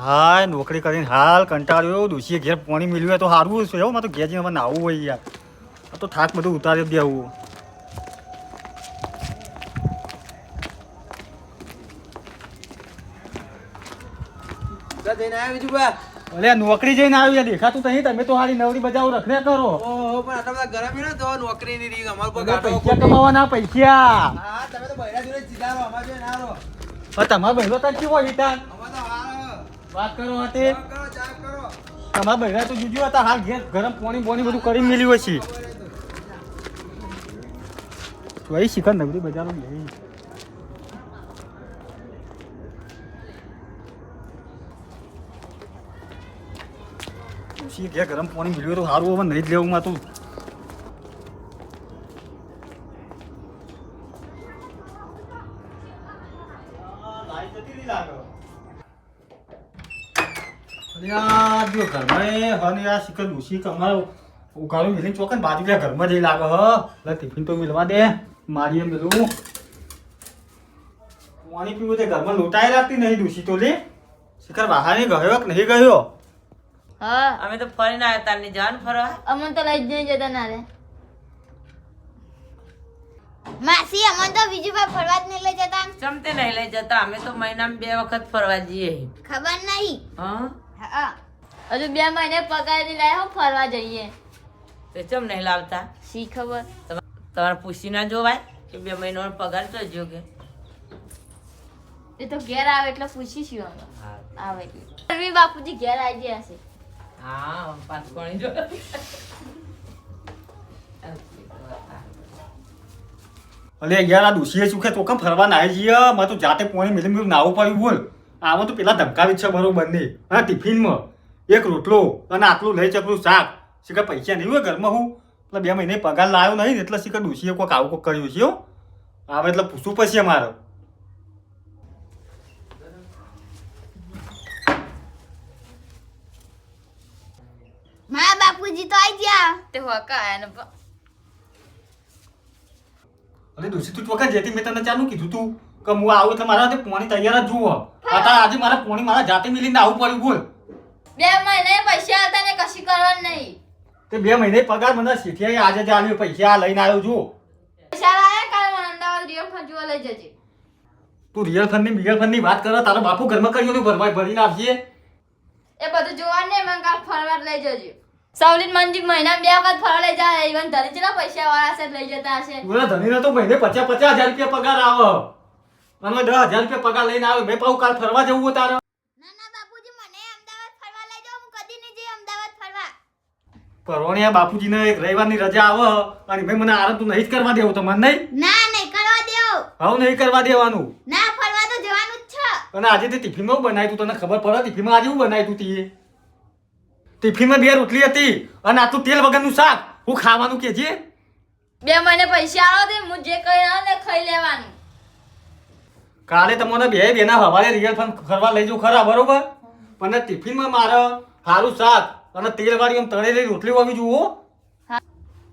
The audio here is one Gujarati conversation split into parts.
હા નોકરી કરીને હાલ કંટાળ્યો દોશીએ ઘેર પાણી મેળવ્યું તો સારું છે. એવું મારે તો ઘેર જઈને નાવું હોય યાર. આ તો થાક બધું ઉતારી જ દેવું અલે નોકરી જઈને આવી દેખાતું તો નહીં. તમે તો હારી નવરી બજાવ રખડ્યા કરો. ઓહો પણ આટલા બધા ગરમ તો નોકરી ની રીંગ. અમાર પર બધા પૈસા કમાવાના પૈસા. હા તમે તો બૈરા જોડે સીધા અમાર જોડે ના રહો. પણ તમારા તને કેવો હિતાન વાત કરો હતી ચા કરો ચા કરો. તમારા બહેરા તો જુજુ હતા હાલ ઘેર ગરમ પાણી બોણી બધું કરી મેલ્યું હશે. તો અહીં શિખર નવરી બજારો લઈ શી ઘેર ગરમ પાણી મેળવ્યું તો સારું હવે નહીં જ લેવું માં તું. અરે આ જો ઘરમાં એ હન યાર શિખર ડૂસી કમાર મિલીને ચોકન બાજુ લે ઘરમાં જઈ લાગે હ. લે ટિફિન તો મિલવા દે. મારી એમ મિલું. પાણી પીવું તે ઘરમાં લોટાઈ લાગતી નહીં ડૂસી તો લે. શિખર બહાર ગયો કે નહીં ગયો? હા. અમે તો ફરીને આવ્યા તારની જાન ફરવા અમન તો લઈ જ નહીં જતા ના રે માસી અમન તો બીજી પર ફરવા જ નહીં લઈ જતા. ચમતે નહીં લઈ જતા? અમે તો મહિનામાં બે વખત ફરવા જઈએ. ખબર નહીં. હા? હા. હજુ બે મહિને પગારની લાય હું ફરવા જઈએ. તો ચમ નહીં લાવતા? શી ખબર? તમા- તમારે પૂછી ના જોવાય કે બે મહિનો પગાર તો જો કે? એ તો ઘેર આવે એટલે પૂછીશું અમે. આવે એટલે રવિ બાપુજી ઘેર આવી ગયા છે. હા પાંચ કોણી જો. અલે યાર આ દુસીએ શું કે? તો કેમ ફરવા ના આવી જઈએ મેં તો જાતે પોણી મિલી મિલું નાવું પડ્યું બોલ. આમાં તો પેલા ધમકાવી જ છે બરોબર બંને. હા ટિફિનમાં. એક રોટલો અને આટલું લઈ ચકલું શાક. શીખર પૈસા નહીં હોય ઘરમાં હું? એટલે બે મહિને પગાર લાવ્યો નહીં એટલે શીખર ડૂસીએ કોઈક આવું કોઈક કર્યું છે હો. આવે એટલે પૂછવું પછી મારે મારા બાપુજી તો આવી ગયા. તે હોકા ને અરે ડૂસી તું વખત જેથી મેં તને ચાલુ કીધું તું. કે હું આવું તો મારા પોણી તૈયાર જ જુઓ. અત્યારે આજે મારે પોણી મારા જાતે મિલીને આવું પડ્યું બોલ બે મહિને પૈસા હતા ને કશી કરવાનું નહીં. તે બે મહિને પગાર મને શીખી આજે જ આવ્યું પૈસા લઈને આવ્યો છું. પૈસા લાયા કાલ મને અમદાવાદ રિયલ ફંડ જોવા લઈ જજે. તું રિયલ ફંડની બિયલ ફંડની વાત કરે તારો બાપુ ઘરમાં કર્યું ભરવાય ભરીને આપજે. એ બધું જોવાનું નહીં મને કાલ ફરવા લઈ જજે. સાવલી મંજી મહિના બે વખત ફરવા લઈ જાય ઇવન ધરી ચેલા પૈસા વાળા છે લઈ જતા હશે. તું ધણીને તો મહિને પચાસ પચાસ હજાર રૂપિયા પગાર આવે. અને દસ હજાર રૂપિયા પગાર લઈને આવે મેં પાછું કાલ ફરવા જવું તારે. ના ના બાપુજી મને અમદાવાદ ફરવા લઈ જાઓ હું કદી નહીં જઈ અમદાવાદ ફરવા. પરવણિયા બાપુજીને એક રવિવારની રજા આવે અને મેં મને આરામ તું નહીં જ કરવા દેવું તમારે નહીં? ના નહીં કરવા દેવું. હવે નહીં કરવા દેવાનું. ના ફરવા તો જવાનું જ છે. અને આજે તે ટિફિનમાં બનાવ્યું તું તને ખબર પડે ટિફિનમાં આજે હું બનાવ્યું તું તીએ? ટિફિનમાં બે રોટલી હતી અને આટલું તેલ વગરનું શાક હું ખાવાનું કેજે બે મહિને પૈસા આવો દે હું જે કહી આવે ને ખાઈ લેવાનું. કાલે તમને બે બેના હવાલે રિયલ ફંડ ફરવા લઈ જવું ખરા બરોબર? પણ ટિફિનમાં મારે સારું શાક અને તેલવાળી આમ તળેલી રોટલી હોવી જુઓ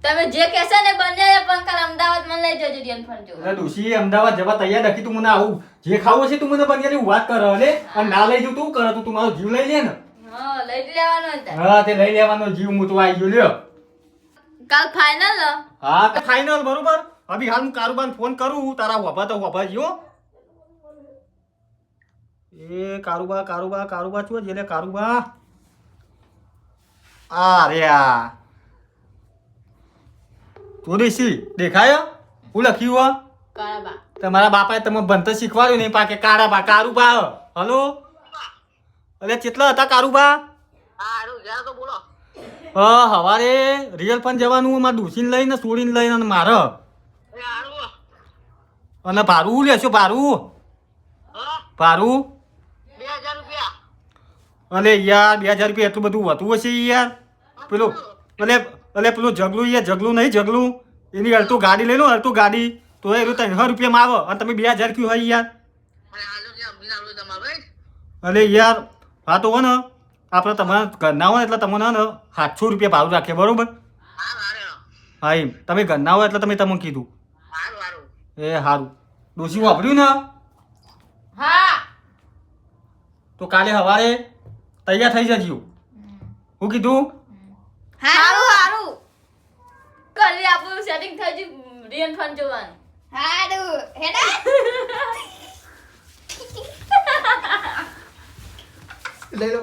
તમે જે કહેશો ને બંને પણ કાલ અમદાવાદ મને લઈ જજો રિયલ ફંડ જોવા. એટલે ડોશી અમદાવાદ જવા તૈયાર નથી તું મને આવું. જે ખાવું છે તું મને બની વાત કર લે. અને ના લઈ જવું તું કરે તું? તું મારો જીવ લઈ લે ને. હા લઈ લેવાનો હા તે લઈ લેવાનો જીવ હું તો આવી ગયો લ્યો. કાલ ફાઇનલ હા? તો ફાઇનલ બરોબર. અભી હાલ હું કારુબાન ફોન કરું તારા વભા તો વભા જીઓ એ કારુબા કારુબા કારુબા શું જેલે કારુબા? આ રે આ. ચોરીસી દેખાય? હું લખ્યું હો? તમારા બાપાએ તમે ભણતર શીખવાડ્યું નહીં પાકે કાળા બા કારુબા હલો? અરે કેટલા હતા કારુબા? હા હવારે રિયલ પણ જવાનું મારે ડૂસીને લઈને સોડીને લઈને અને મારે. અને ભાડું શું લેશો ભારું? ભાડું અલે યાર બે હજાર રૂપિયા એટલું બધું હતું હશે યાર. પેલું અલે અલે પેલું જગલું યાર જગલું નહીં જગલું એની અડતું ગાડી લઈ લો અડતું ગાડી. તો એ ત્રણસો રૂપિયામાં આવે અને તમે બે હજાર કયું હોય યાર. અલે યાર હા તો હો ને આપણે તમારા ઘરના હોય એટલે તમને ને સાતસો રૂપિયા ભાવ રાખીએ બરોબર? હા એમ. તમે ઘરના હોય એટલે તમે તમને કીધું. એ સારું ડોસી વાપર્યું ને? હા. તો કાલે સવારે તૈયાર થઈ જજો. હું કીધું? હારું હારું. કરી આપણું સેટિંગ થઈ ગયું રિયલ ફન જોવાનું. હારું. હેડા. લઈ લો.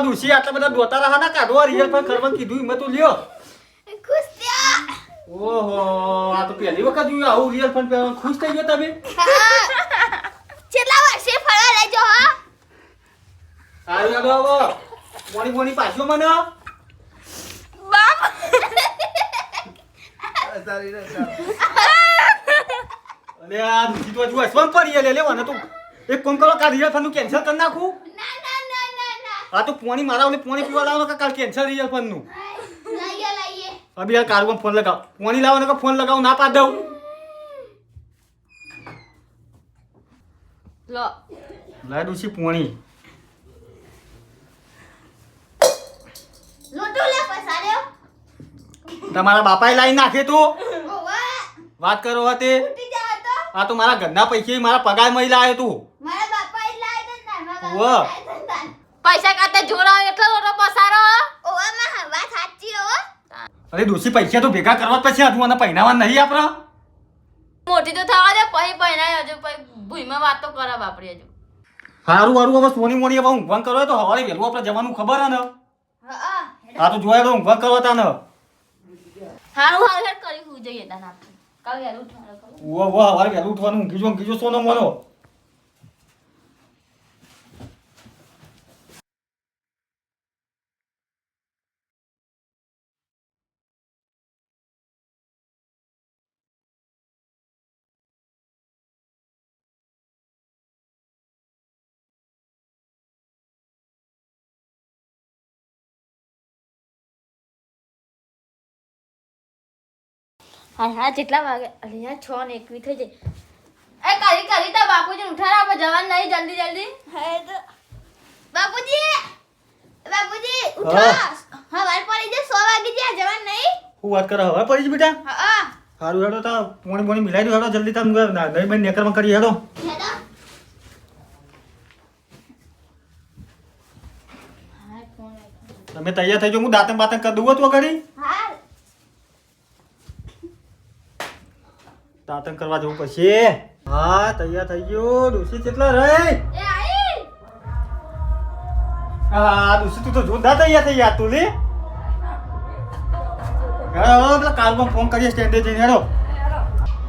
ઓહો ડુસી આટલા બધા દોતા રહા ના કાઢવા રિયલ પર કરવાનું કીધું એમાં તો લ્યો. ખુશ થયા. ઓહો આ તો પહેલી વખત જોયું આવું રિયલ ફન પહેરવાનું. ખુશ થઈ ગયો તમે? કેટલા વર્ષે ફરવા લેજો હા. સારું યાદો આવો. મોની મોની પાછો મને. બાપ. સારી રે સારી. આ ડુસી તો હજુ હસવાનું પડી લે લેવાને તો. એક કોમ કરો કા રિયલ ફનનું કેન્સલ કરી નાખું. આ તો પોણી મારા ઓલી પોણી પીવા લાવો કે કાલ કેન્સલ થઈ ફનનું? લઈએ લઈએ. અભી યાર કારમાં ફોન લગાવ. પોણી લાવો કે ફોન લગાવ ના પાડ દઉં? લો. લાય ડુસી પોણી. લોટો લે પસાડ્યો તમારા બાપાએ લાવી નાખે તો. વાત કરો હતે આ તો મારા ઘરના પૈસે મારા પગાર મળી લાવ્યો તું. મારા બાપાએ એ દે ના મારા વાહ. પૈસા કાતે જોડાવ એટલો લોટો પસારો ઓવા માં વાત સાચી હો. અરે દોશી પૈસા તો ભેગા કરવા પછી હજુ મને પહેરાવા નહીં આપરા મોટી તો થવા દે પછી પહેરાય હજુ પછી ભૂઈમાં વાતો કરે બાપડી હજુ. સારું હારું હવે સોની મોની હવે ઊંઘવાન કરો તો હવારે વહેલું આપણે જવાનું ખબર હે ને? હા તો જોયા તો ઊંઘવાન કરવા તા ને હારું હારું કરી હું જઈએ તા ના કાલ વહેલું ઉઠવાનું ઓ ઓ હવારે વહેલું ઉઠવાનું ઊંઘી જો ઊંઘી જો સોનો મોનો. હા હા જેટલા વાગે. અરે યાર છ ને એકવી થઈ જાય. એ કરી કરી તા બાપુજી ઉઠાડા આપણે જવાનું નહીં જલ્દી જલ્દી. હે તો. બાપુજી બાપુજી ઉઠો હા. વાર પડી જાય સો વાગે જ્યાં જવાનું નહીં. હું વાત કરો હવે પડી જ બેટા? હા સારું હેડો તો પોણી પોણી મિલાઈ દો હેડો જલ્દી તમે નહીં બેન નેકરમાં કરી હેડો. તમે તૈયાર થઈ જાઓ હું દાંતણ બાતન કરી દઉં તો ઘડી હા કરવા જવું પડશે. હા તૈયાર થઈ ગયો. ડોસી કેટલા રહે? હા ડોસી તું તો જોરદાર તૈયાર થઈ ગયા તું લે. પેલા કારમાં ફોન કરીએ સ્ટેન્ડે જઈને હેડો.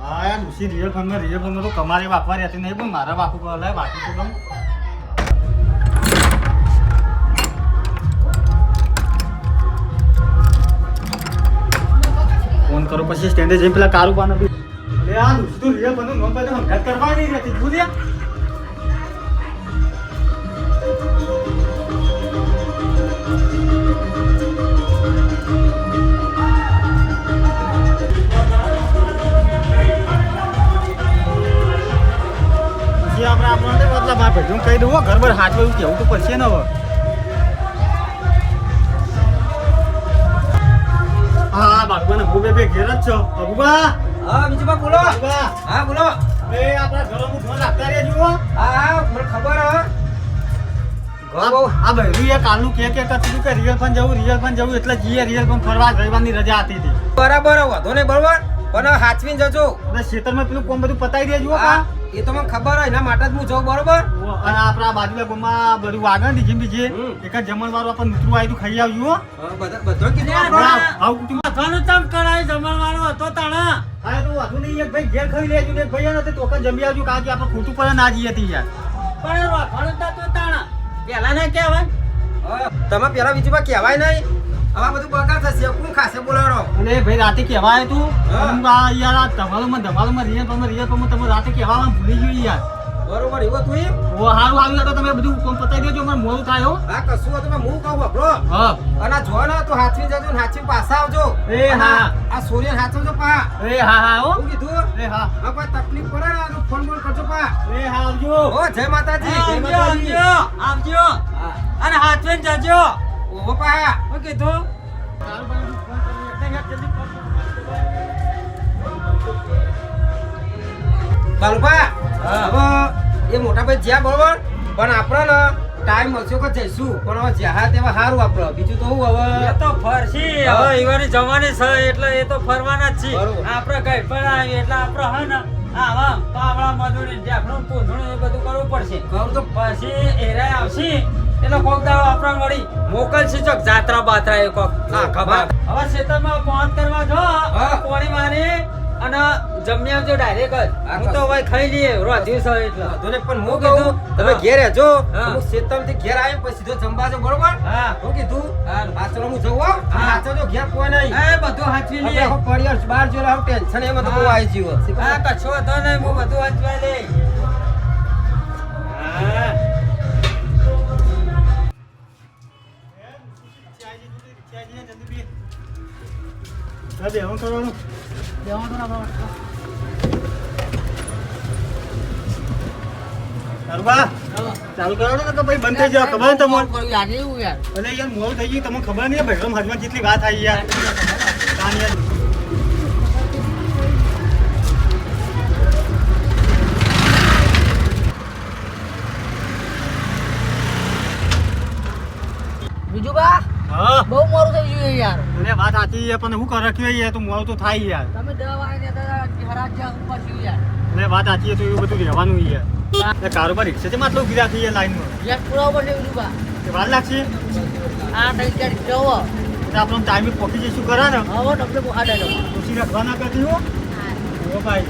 હા યાર ડોસી રિયલ ફોનમાં રિયલ ફોનમાં તો કમારે વાપવા રહેતી નહીં પણ મારા વાપુ લાય વાપી તો ફોન કરો પછી સ્ટેન્ડે જઈને પેલા કારું પાના અરે આ ડોસી તો રિયલ ફોનનું નોંધ પાડે હંગાત કરવા નહીં રહેતી આપણે આપણને મતલબ મારા હું કહી દઉં ઘર પર હાથ એવું કેવું તો પડશે ને હવે. હા, બાળકોને ભૂબે બે ઘેર જ છો. બાબુબા હા બીજું બોલો. હા બોલો. એ આપણા ઘરોનું ફોન રહેજો હા. હા મને ખબર હે. આ ભાઈ એ કાલનું કે કે કરતું કે રિયલ ફન જવું રિયલ ફન જવું એટલે જીએ રિયલ ફન ફરવા રવિવારની રજા હતી. બરાબર વાંધો નહીં બરોબર. પણ હાચવીને જજો. ખેતરમાં પેલું કોમ બધું પતાવી દેજો હા, એ તો મને ખબર હોય એના માટે જ હું જાઉં બરોબર? અને આપણા બાજુના ગામમાં બધું વાગણ ને બીજી. એક જ જમણવાળું આપણે નૂતરું આવ્યું ખાઈ આવજો હો. બધો કીધું. આવું કુટુંબ ઘણું તમ કરાય જમણવાનો હતો તાણા. હા તો વાંધો નહીં એક ભાઈ ઘેર ખાઈ લેજો ને ભાઈ નથી તો કાં જમી આવજો કારણ કે આપણે ખોટું પડે ના જઈએ હતી યાર પણ રોખડું તો તાણા. પેલા ને કહેવાય તમે પેલા બીજું કહેવાય નહીં. હવે બધું બગાડ થશે. કોણ ખાશે બોલાડો અને ભાઈ રાતે કહેવાય તું? હા. આ યાર આ ધમાલમાં ધમાલમાં રિયલ પરમાં રિયલ પરમાં તમે રાતે કહેવામાં ભૂલી ગયું યાર. બરોબર એવો તું ઓ હારું હારું તો તમે બધું કોમ પતાવી દેજો મને મોડું થાય હા. કશું તમે હું કહું બબરો હા. અને જો ને તું હાથવી જજો ને હાથવી પાછા આવજો. એ હા. આ સૂર્ય હાથવજો પા. એ હા હા હું. કીધું? એ હા. હા કોઈ તકલીફ પડે ને તો ફોન બોલ કરજો પા. એ હા આવજો. ઓ જય માતાજી. જય આવજો માતાજી. આવજો આવજો. અને હાથવે જજો. ઓહો પા શું કીધું. બાલુભા હવે એ મોટા ભાઈ જ્યાં બરોબર પણ આપણે ટાઈમ મળશે કે જઈશું પણ જ્યાં તેવા સારું આપણે બીજું તો હું હવે તો ફરશી હવે ઈવાની જવાની છે એટલે એ તો ફરવાના જ છે આપણે કઈ પણ આવીએ એટલે આપણે હા ને આવા પાવડા મજૂરી જાફરું પૂંધણું એ બધું કરવું પડશે ઘર તો પછી એરાય આવશે એટલે કોક દાડો આપણા વળી મોકલશે ચોક જાત્રા બાત્રા એ કોક હા, ખબર. હવે ખેતરમાં પહોંચ કરવા જો. પાણી મારી અને જમી આવજો ડાયરેક્ટ જ હું તો ભાઈ ખાઈ લઈએ રોધ્યું છે એટલે તને પણ હું કીધું? તમે. ઘેર જો હું શેતમથી ઘેર આવ્યો પછી સીધો જમવા છો બરોબર હા હું કીધું પાછળ હું જવું હો. અને હા. ઘેર કોઈ નહીં એ બધું હાચવી લઈએ પરિવાર બહાર જોયેલો ટેન્શન એમાં તો બહુ આવી છે. હા કચ્છો હતો નહીં હું બધું હાચવા લે બેહવાનું કરવાનું. સારું બા ચાલુ કરાવો ને તો ભાઈ બંધ થઈ જાવ ખબર તમને? એટલે યાર. મોડું થઈ ગયું. તમને ખબર નહીં ભાઈ હજમાં જેટલી વાત આવી યાર. બહુ મોરું થઈ ગયું યાર. અરે વાત સાચી છે પણ હું કર રાખ્યું યાર તો મોરું તો થાય યાર. તમે દવા વાગે હરાજ જ્યાં ઉપર થયું યાર. અરે વાત સાચી છે તો એવું બધું રહેવાનું યાર. એટલે કારોબાર રિક્ષા છે માટલું ગીરા થઈ યાર લાઈનમાં યાર પૂરા ઉપર છે બીજું બા વાર લાગશે? આ ત્રણ ચાર જવો આપણો ટાઈમે પહોંચી જઈશું કરા ને? હવે તમને બહાર ડાયલો ખુશી રાખવા ના કરતી હો. ઓ ભાઈ.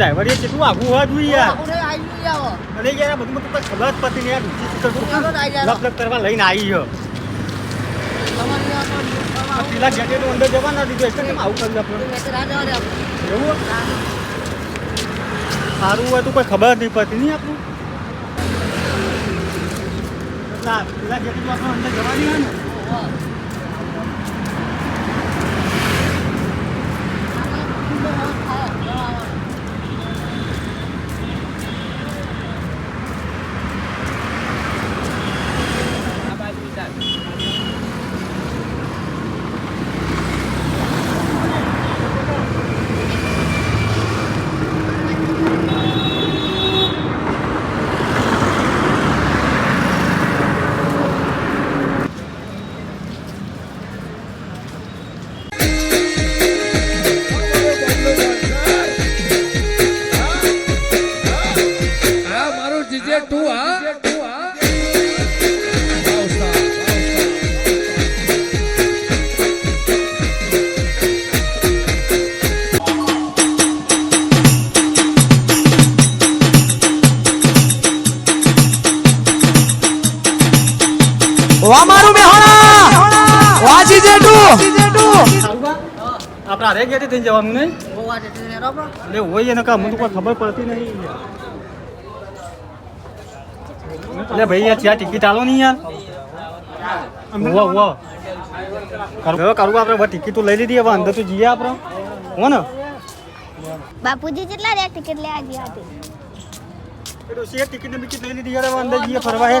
ડ્રાઈવર એ કેટલું આગું હોવા જોઈએ ગયું યાર. બધું મને તો ખબર જ પડતી નહીં યાર. તો. લપ લપ કરવા લઈને આવી ગયો. તમારે યાર આ પેલા અંદર જવા ના દીધું એટલે કેમ આવું આપણે એવું? સારું હોય તો કોઈ ખબર નહીં પડતી નહીં આપણું. પેલા આપણે અંદર જવાની હોય ને. સારું જેટુ આપણે હારે ગેટે થઈને જવાનું નહીં. એટલે હોય એને કા મને કોઈ ખબર પડતી નહીં એટલે ભાઈ યાર ત્યાં ટિકિટ આલો નહીં યાર. વાહ વાહ હવે કરું આપણે ટિકિટ તો લઈ લીધી હવે અંદર તો જઈએ આપણે. હો ને? બાપુજી કેટલા રે ટિકિટ લેવા ગયા હતી. એ ટિકિટ ને બિકિટ લઈ લીધી યાર હવે અંદર જઈએ ફરવા હે.